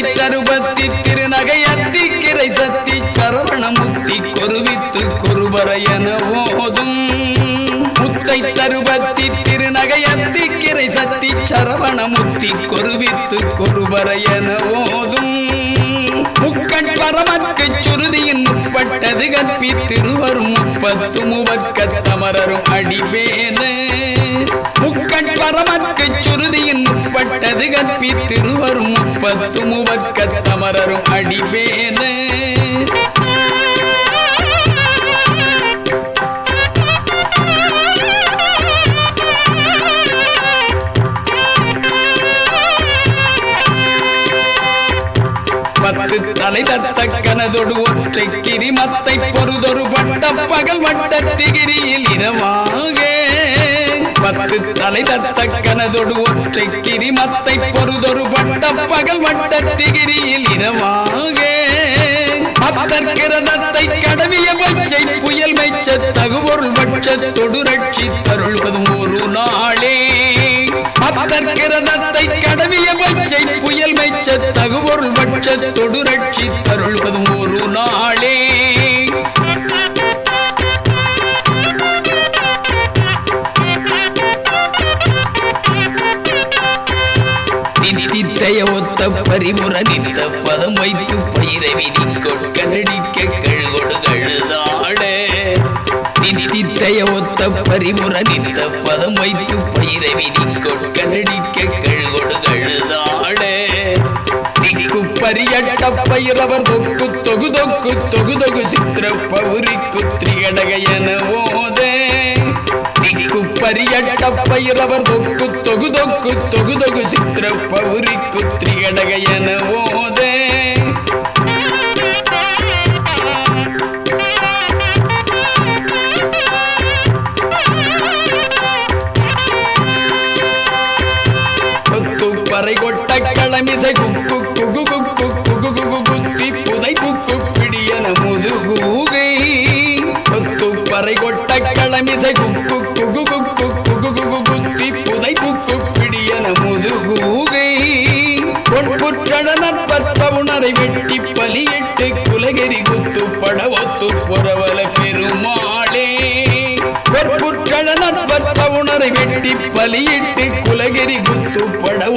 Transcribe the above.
தில்லை தருபத்தி திருநகை அத்திக்கிரை சத்தி சரவணமுத்தி கொருவித்து குருவர என ஓதும் முத்தை தருபத்தி திருநகை அத்திக்கிரை சத்தி சரவணமுத்தி கொருவித்து குருவர என ஓதும் சுருதியின் முற்பட்டது கற்பி திருவரும் முப்பத்து முவக்க தமரரும் அடிவேனு முக்கண் கண்டது கற்பி திருவரும் முப்பத்து முவர்க்க தமரரும் அடிவேனு பத்து தலை தத்த கனதொடு ஒற்றை கிரிமத்தை பொறுதொரு பட்ட பகல் வட்ட திகிரியில் இரவா பத்து தலை தத்த கனதொடு ஒற்றை கிரிமத்தை பொறுதொரு வட்ட பகல் வட்ட திகிரியில் இனமாக. அத்தற்கிரதத்தை கடவிய பச்சை புயல் மைச்ச தகுபொருள் பட்ச தொடு ரட்சி தருள்வதும் ஒரு நாளே. அத்தற்கிரதத்தை கடவிய பச்சை புயல் மைச்ச தகுபொருள் பட்ச தொடு ரட்சி தருள்வதும் ஒரு நாளே. தித்தித்தைய ஒத்த பரிமுற நித்த பதம் வைத்து பயிரை விதி கொட்கலடிக்க கழுகொடு கழுதாட தித்தித்தைய ஒத்த பரிமுற நித்த பதம் வைத்து பயிரை விதி கொட்கலடிக்க கழுகொடு திக்கு பரியட்ட பயிரவர் தொக்கு தொகு தொக்கு தொகு தொகு சித்திர பௌரி குத்ரி கடகையன ஓதே. திக்கு பரியட்ட பயிரவர் தொக்கு தொகு தொக்கு தொகு தொகு சித்திர பௌரி குத்ரி கடகையன ஓதே. பறை கொட்ட களமிசை குக்கு குகு குக்கு குகு குகு குத்தி புதை குக்கு பிடியன முதுகூகை. கொத்து பறை கொட்ட களமிசை குக்கு பொற்புற்றடனர் பற்ப உணரை வெட்டி பலியிட்டு குலகெரி குத்து பட புறவல பெருமாளே. பொற்புற்றடனர் பற்ப உணரை வெட்டி பலியிட்டு குலகிரி குத்து பட